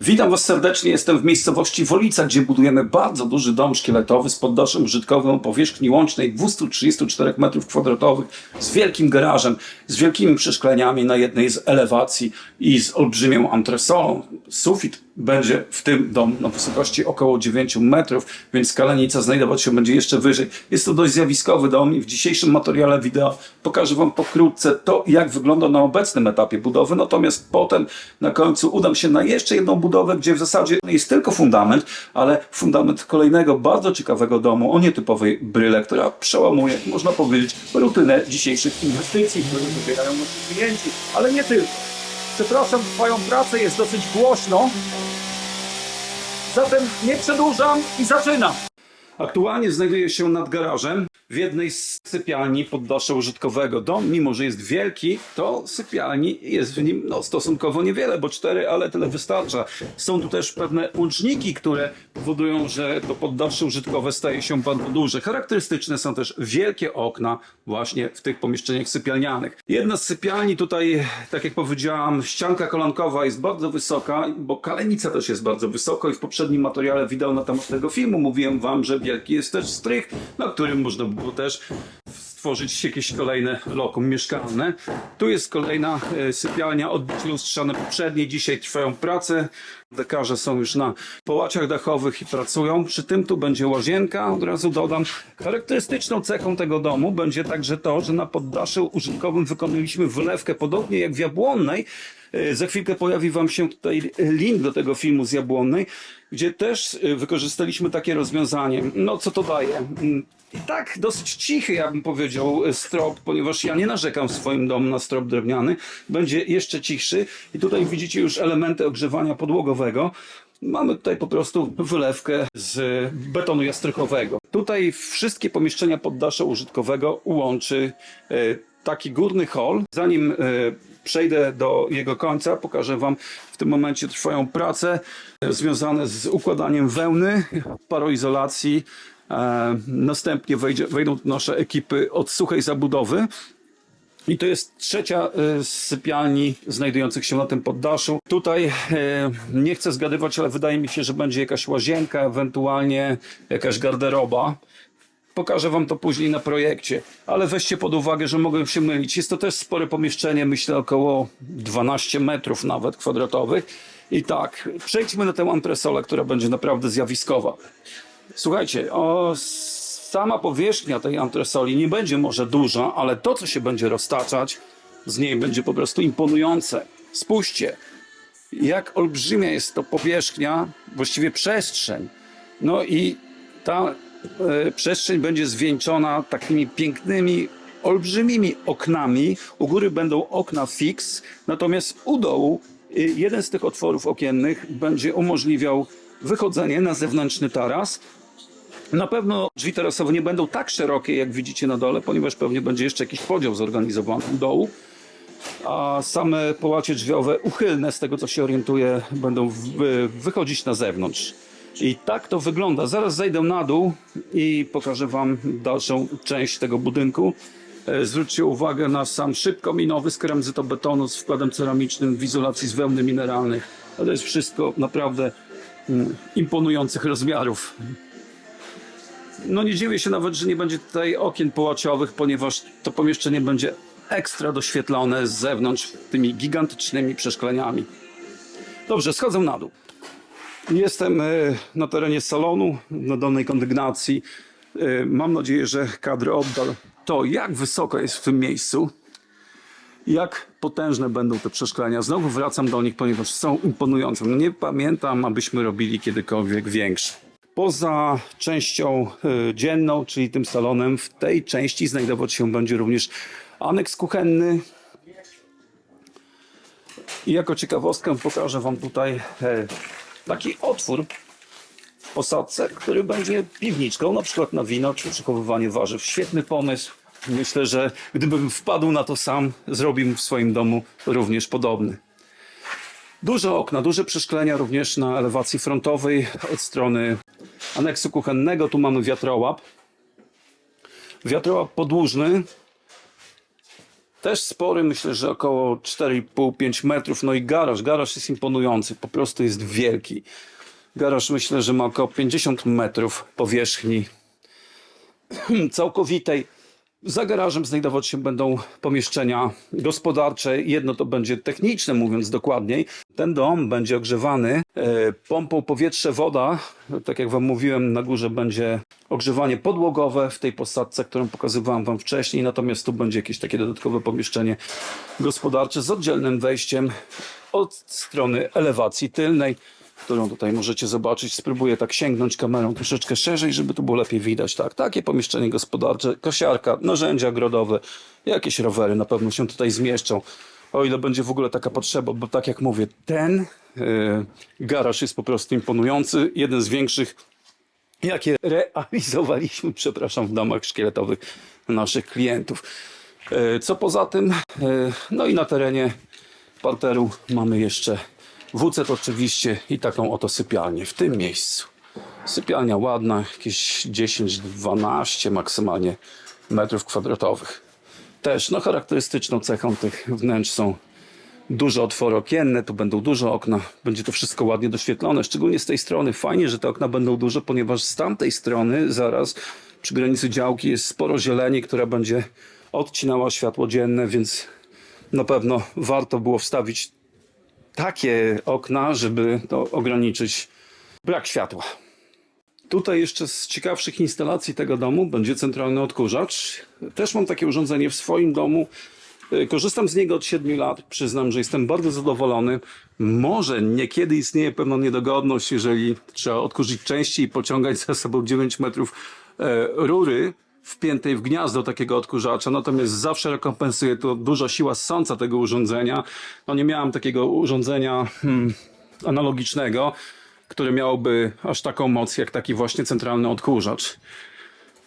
Witam Was serdecznie, jestem w miejscowości Wolica, gdzie budujemy bardzo duży dom szkieletowy z poddaszem użytkowym o powierzchni łącznej 234 m2 z wielkim garażem, z wielkimi przeszkleniami na jednej z elewacji i z olbrzymią antresolą. Sufit będzie w tym domu na wysokości około 9 metrów, więc kalenica znajdować się będzie jeszcze wyżej. Jest to dość zjawiskowy dom i w dzisiejszym materiale wideo pokażę Wam pokrótce to, jak wygląda na obecnym etapie budowy, natomiast potem na końcu udam się na jeszcze jedną budowę, gdzie w zasadzie jest tylko fundament, ale fundament kolejnego bardzo ciekawego domu o nietypowej bryle, która przełamuje, można powiedzieć, rutynę dzisiejszych inwestycji, które wybierają nasi klienci, ale nie tylko. Przepraszam, Twoją pracę jest dosyć głośno, zatem nie przedłużam i zaczynam. Aktualnie znajduję się nad garażem w jednej z sypialni poddasza użytkowego. Dom, mimo że jest wielki, to sypialni jest w nim no, stosunkowo niewiele, bo cztery, ale tyle wystarcza. Są tu też pewne łączniki, które powodują, że to poddasze użytkowe staje się bardzo duże. Charakterystyczne są też wielkie okna właśnie w tych pomieszczeniach sypialnianych. Jedna z sypialni tutaj, tak jak powiedziałam, ścianka kolankowa jest bardzo wysoka, bo kalenica też jest bardzo wysoko i w poprzednim materiale wideo na temat tego filmu mówiłem wam, że jest też strych, na którym można było też stworzyć jakieś kolejne lokum mieszkalne. Tu jest kolejna e, sypialnia, odbicie lustrzane poprzedniej. Dzisiaj trwają prace. Dekarze są już na połaciach dachowych i pracują. Przy tym tu będzie łazienka, od razu dodam. Charakterystyczną cechą tego domu będzie także to, że na poddaszu użytkowym wykonaliśmy wylewkę podobnie jak w Jabłonnej. E, Za chwilkę pojawi Wam się tutaj link do tego filmu z Jabłonnej, gdzie też e, wykorzystaliśmy takie rozwiązanie. No co to daje? Mm, I tak dosyć cichy, ja bym powiedział, e, strop, ponieważ ja nie narzekam w swoim domu na strop drewniany. Będzie jeszcze cichszy i tutaj widzicie już elementy ogrzewania podłogowego. Mamy tutaj po prostu wylewkę z betonu jastrykowego. Tutaj wszystkie pomieszczenia poddasza użytkowego łączy e, taki górny hol. Zanim e, przejdę do jego końca, pokażę Wam, w tym momencie trwają prace związane z układaniem wełny, paroizolacji. E, Następnie wejdzie, wejdą nasze ekipy od suchej zabudowy. I to jest trzecia e, z sypialni znajdujących się na tym poddaszu. Tutaj nie chcę zgadywać, ale wydaje mi się, że będzie jakaś łazienka, ewentualnie jakaś garderoba. Pokażę Wam to później na projekcie, ale weźcie pod uwagę, że mogę się mylić. Jest to też spore pomieszczenie, myślę około 12 metrów nawet kwadratowych. I tak, przejdźmy na tę antresolę, która będzie naprawdę zjawiskowa. Słuchajcie, o, sama powierzchnia tej antresoli nie będzie może duża, ale to, co się będzie roztaczać z niej będzie po prostu imponujące. Spójrzcie, jak olbrzymia jest to powierzchnia, właściwie przestrzeń. No i ta przestrzeń będzie zwieńczona takimi pięknymi, olbrzymimi oknami. U góry będą okna fix, natomiast u dołu y, jeden z tych otworów okiennych będzie umożliwiał wychodzenie na zewnętrzny taras. Na pewno drzwi tarasowe nie będą tak szerokie, jak widzicie na dole, ponieważ pewnie będzie jeszcze jakiś podział zorganizowany u dołu. A same połacie drzwiowe uchylne, z tego co się orientuję, będą wy- wychodzić na zewnątrz. I tak to wygląda. Zaraz zejdę na dół i pokażę Wam dalszą część tego budynku. E, Zwróćcie uwagę na sam szyb kominowy z keramizytobetonu z wkładem ceramicznym w izolacji z wełny mineralnych. To jest wszystko naprawdę mm, imponujących rozmiarów. No nie dziwię się nawet, że nie będzie tutaj okien połaciowych, ponieważ to pomieszczenie będzie ekstra doświetlone z zewnątrz tymi gigantycznymi przeszkleniami. Dobrze, schodzę na dół. Jestem e, na terenie salonu, na dolnej kondygnacji. E, Mam nadzieję, że kadr odda to, jak wysoko jest w tym miejscu, jak potężne będą te przeszklenia. Znowu wracam do nich, ponieważ są imponujące. Nie pamiętam, abyśmy robili kiedykolwiek większe. Poza częścią e, dzienną, czyli tym salonem, w tej części znajdować się będzie również aneks kuchenny, i jako ciekawostkę pokażę Wam tutaj taki otwór w posadce, który będzie piwniczką, na przykład na wino czy przechowywanie warzyw. Świetny pomysł. Myślę, że gdybym wpadł na to sam, zrobiłbym w swoim domu również podobny. Duże okna, duże przeszklenia również na elewacji frontowej od strony aneksu kuchennego. Tu mamy wiatrołap. Wiatrołap podłużny, Też spory, myślę, że około 4,5-5 metrów. No i garaż, garaż jest imponujący, po prostu jest wielki. Garaż myślę, że ma około 50 metrów powierzchni całkowitej. Za garażem znajdować się będą pomieszczenia gospodarcze. Jedno to będzie techniczne, mówiąc dokładniej. Ten dom będzie ogrzewany e, pompą powietrze-woda. Tak jak Wam mówiłem, na górze będzie ogrzewanie podłogowe w tej posadce, którą pokazywałem Wam wcześniej. Natomiast tu będzie jakieś takie dodatkowe pomieszczenie gospodarcze z oddzielnym wejściem od strony elewacji tylnej którą tutaj możecie zobaczyć. Spróbuję tak sięgnąć kamerą troszeczkę szerzej, żeby to było lepiej widać. Tak, takie pomieszczenie gospodarcze, kosiarka, narzędzia ogrodowe, jakieś rowery na pewno się tutaj zmieszczą. O ile będzie w ogóle taka potrzeba, bo tak jak mówię, ten yy, garaż jest po prostu imponujący. Jeden z większych, jakie realizowaliśmy, przepraszam, w domach szkieletowych naszych klientów. Yy, co poza tym, yy, no i na terenie parteru mamy jeszcze WC oczywiście i taką oto sypialnię w tym miejscu. Sypialnia ładna, jakieś 10-12 maksymalnie metrów kwadratowych. Też no, charakterystyczną cechą tych wnętrz są duże otwory okienne, tu będą duże okna, będzie to wszystko ładnie doświetlone, szczególnie z tej strony. Fajnie, że te okna będą duże, ponieważ z tamtej strony zaraz przy granicy działki jest sporo zieleni, która będzie odcinała światło dzienne, więc na pewno warto było wstawić takie okna, żeby to ograniczyć brak światła. Tutaj jeszcze z ciekawszych instalacji tego domu będzie centralny odkurzacz. Też mam takie urządzenie w swoim domu. Korzystam z niego od 7 lat. Przyznam, że jestem bardzo zadowolony. Może niekiedy istnieje pewna niedogodność, jeżeli trzeba odkurzyć częściej i pociągać za sobą 9 metrów e, rury wpiętej w gniazdo takiego odkurzacza, natomiast zawsze rekompensuje to duża siła ssąca tego urządzenia. No nie miałem takiego urządzenia hmm, analogicznego, które miałoby aż taką moc jak taki właśnie centralny odkurzacz.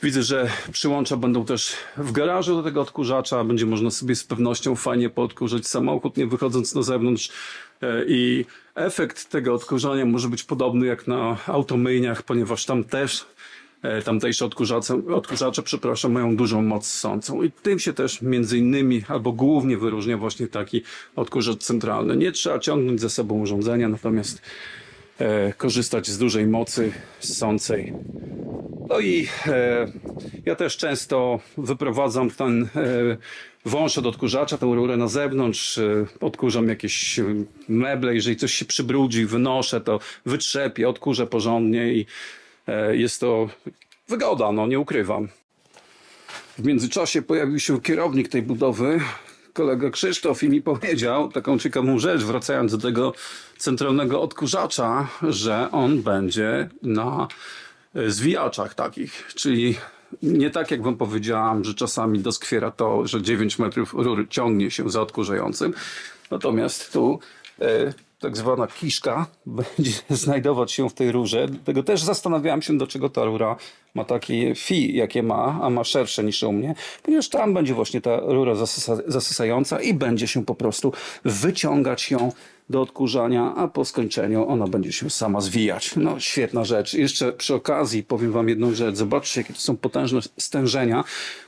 Widzę, że przyłącza będą też w garażu do tego odkurzacza. Będzie można sobie z pewnością fajnie poodkurzać samochód, nie wychodząc na zewnątrz. E, I efekt tego odkurzania może być podobny jak na automyjniach, ponieważ tam też e, tamtejsze odkurzacze, odkurzacze przepraszam, mają dużą moc sącą. I tym się też między innymi albo głównie wyróżnia właśnie taki odkurzacz centralny. Nie trzeba ciągnąć ze sobą urządzenia, natomiast e, korzystać z dużej mocy sącej. No i e, ja też często wyprowadzam ten e, wąż od odkurzacza, tę rurę na zewnątrz, e, odkurzam jakieś e, meble, jeżeli coś się przybrudzi, wynoszę to, wytrzepię, odkurzę porządnie i e, jest to wygoda, no nie ukrywam. W międzyczasie pojawił się kierownik tej budowy, kolega Krzysztof i mi powiedział taką ciekawą rzecz, wracając do tego centralnego odkurzacza, że on będzie na zwijaczach takich, czyli nie tak jak wam powiedziałam, że czasami doskwiera to, że 9 metrów rury ciągnie się za odkurzającym, natomiast tu e, tak zwana kiszka będzie znajdować się w tej rurze. Dlatego też zastanawiałem się, do czego ta rura ma takie fi, jakie ma, a ma szersze niż u mnie, ponieważ tam będzie właśnie ta rura zasysa, zasysająca i będzie się po prostu wyciągać ją do odkurzania, a po skończeniu ona będzie się sama zwijać. No świetna rzecz. Jeszcze przy okazji powiem wam jedną rzecz. Zobaczcie, jakie to są potężne stężenia.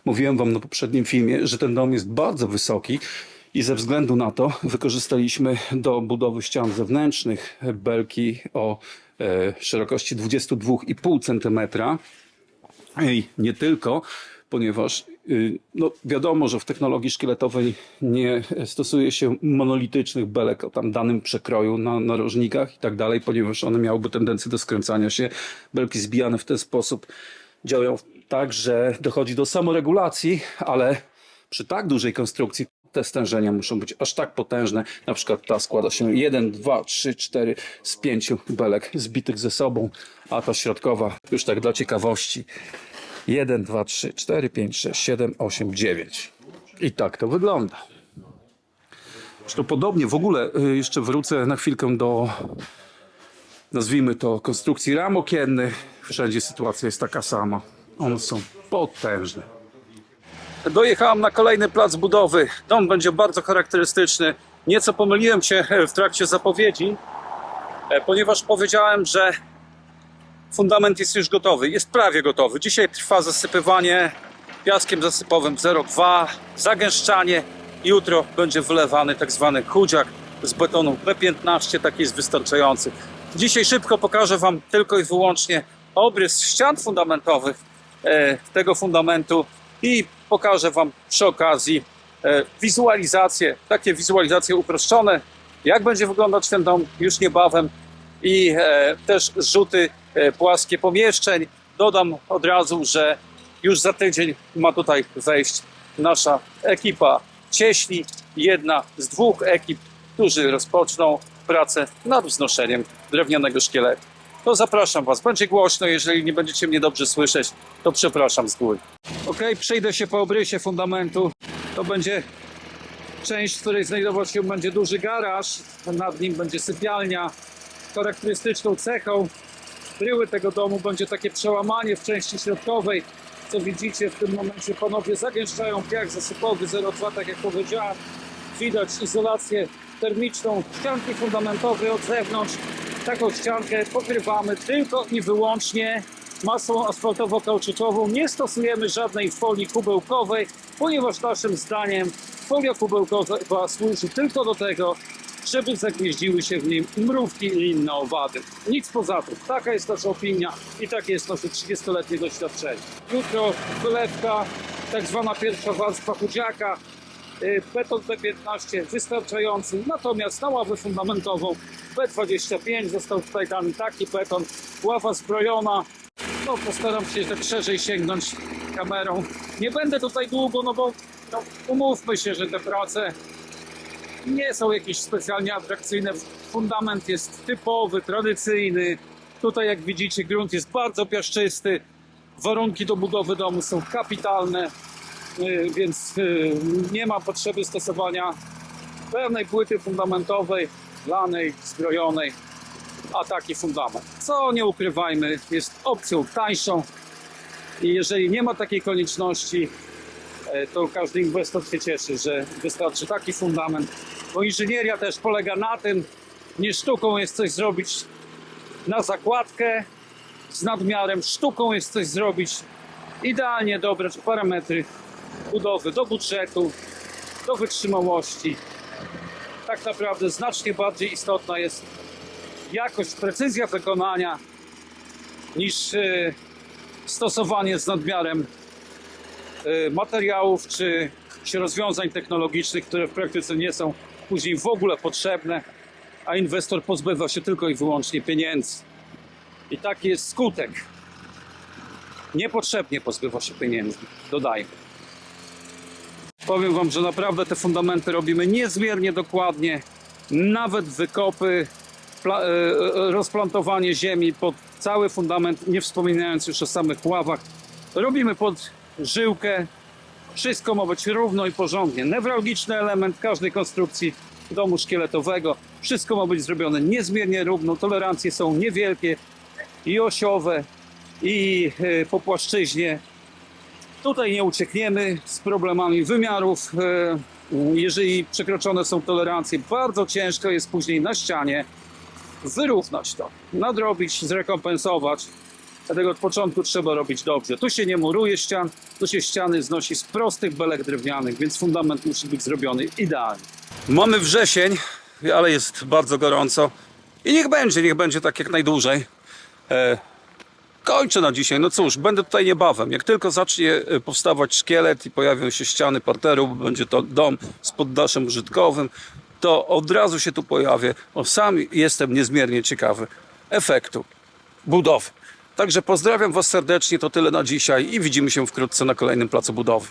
Mówiłem wam na poprzednim filmie, że ten dom jest bardzo wysoki. I ze względu na to wykorzystaliśmy do budowy ścian zewnętrznych belki o e, szerokości 22,5 cm. I nie tylko, ponieważ y, no, wiadomo, że w technologii szkieletowej nie stosuje się monolitycznych belek o tam danym przekroju na narożnikach i tak dalej, ponieważ one miałyby tendencję do skręcania się. Belki zbijane w ten sposób działają tak, że dochodzi do samoregulacji, ale przy tak dużej konstrukcji te stężenia muszą być aż tak potężne. Na przykład ta składa się 1, 2, 3, 4 z 5 belek zbitych ze sobą, a ta środkowa, już tak dla ciekawości, 1, 2, 3, 4, 5, 6, 7, 8, 9. I tak to wygląda. Zresztą podobnie w ogóle y, jeszcze wrócę na chwilkę do nazwijmy to konstrukcji ram okiennych. Wszędzie sytuacja jest taka sama. One są potężne. Dojechałem na kolejny plac budowy. Dom będzie bardzo charakterystyczny. Nieco pomyliłem się w trakcie zapowiedzi, e, ponieważ powiedziałem, że fundament jest już gotowy. Jest prawie gotowy. Dzisiaj trwa zasypywanie piaskiem zasypowym 0,2, zagęszczanie Jutro będzie wylewany tak zwany chudziak z betonu B15, taki jest wystarczający. Dzisiaj szybko pokażę Wam tylko i wyłącznie obrys ścian fundamentowych e, tego fundamentu i pokażę Wam przy okazji e, wizualizacje, takie wizualizacje uproszczone, jak będzie wyglądać ten dom już niebawem i e, też zrzuty e, płaskie pomieszczeń. Dodam od razu, że już za tydzień ma tutaj wejść nasza ekipa cieśli, jedna z dwóch ekip, którzy rozpoczną pracę nad wznoszeniem drewnianego szkieletu. To zapraszam Was. Będzie głośno, jeżeli nie będziecie mnie dobrze słyszeć, to przepraszam z góry. Ok, przejdę się po obrysie fundamentu. To będzie część, w której znajdował się będzie duży garaż. Nad nim będzie sypialnia. Charakterystyczną cechą bryły tego domu będzie takie przełamanie w części środkowej. Co widzicie w tym momencie panowie zagęszczają piach zasypowy 0,2, tak jak powiedziałem. Widać izolację termiczną ścianki fundamentowej od zewnątrz. Taką ściankę pokrywamy tylko i wyłącznie masą asfaltowo-kauczyczową. Nie stosujemy żadnej folii kubełkowej, ponieważ naszym zdaniem folia kubełkowa służy tylko do tego, żeby zagnieździły się w nim mrówki i inne owady. Nic poza tym. Taka jest nasza opinia i takie jest nasze 30-letnie doświadczenie. Jutro wylewka, tak zwana pierwsza warstwa chudziaka, y, beton B15 wystarczający, natomiast na ławę fundamentową B25 został tutaj dany taki beton, ława zbrojona. No postaram się tak szerzej sięgnąć kamerą. Nie będę tutaj długo, no bo no, umówmy się, że te prace nie są jakieś specjalnie atrakcyjne. Fundament jest typowy, tradycyjny. Tutaj, jak widzicie, grunt jest bardzo piaszczysty. Warunki do budowy domu są kapitalne, y, więc y, nie ma potrzeby stosowania pełnej płyty fundamentowej, lanej, zbrojonej, a taki fundament. Co nie ukrywajmy, jest opcją tańszą i jeżeli nie ma takiej konieczności, e, to każdy inwestor się cieszy, że wystarczy taki fundament. Bo inżynieria też polega na tym, nie sztuką jest coś zrobić na zakładkę z nadmiarem, sztuką jest coś zrobić idealnie dobrać parametry budowy do budżetu, do wytrzymałości. Tak naprawdę znacznie bardziej istotna jest jakość, precyzja wykonania niż e, stosowanie z nadmiarem e, materiałów czy, rozwiązań technologicznych, które w praktyce nie są później w ogóle potrzebne, a inwestor pozbywa się tylko i wyłącznie pieniędzy. I taki jest skutek. Niepotrzebnie pozbywa się pieniędzy, dodajmy. Powiem Wam, że naprawdę te fundamenty robimy niezmiernie dokładnie. Nawet wykopy, rozplantowanie ziemi pod cały fundament, nie wspominając już o samych ławach. Robimy pod żyłkę. Wszystko ma być równo i porządnie. Newralgiczny element każdej konstrukcji domu szkieletowego. Wszystko ma być zrobione niezmiernie równo. Tolerancje są niewielkie i osiowe, i e, po płaszczyźnie. Tutaj nie uciekniemy z problemami wymiarów. E, Jeżeli przekroczone są tolerancje, bardzo ciężko jest później na ścianie wyrównać to, nadrobić, zrekompensować. Dlatego od początku trzeba robić dobrze. Tu się nie muruje ścian, tu się ściany znosi z prostych belek drewnianych, więc fundament musi być zrobiony idealnie. Mamy wrzesień, ale jest bardzo gorąco. I niech będzie, niech będzie tak jak najdłużej. E, Kończę na dzisiaj. No cóż, będę tutaj niebawem. Jak tylko zacznie e, powstawać szkielet i pojawią się ściany parteru, będzie to dom z poddaszem użytkowym, to od razu się tu pojawię. Bo sam jestem niezmiernie ciekawy efektu budowy. Także pozdrawiam Was serdecznie, to tyle na dzisiaj i widzimy się wkrótce na kolejnym placu budowy.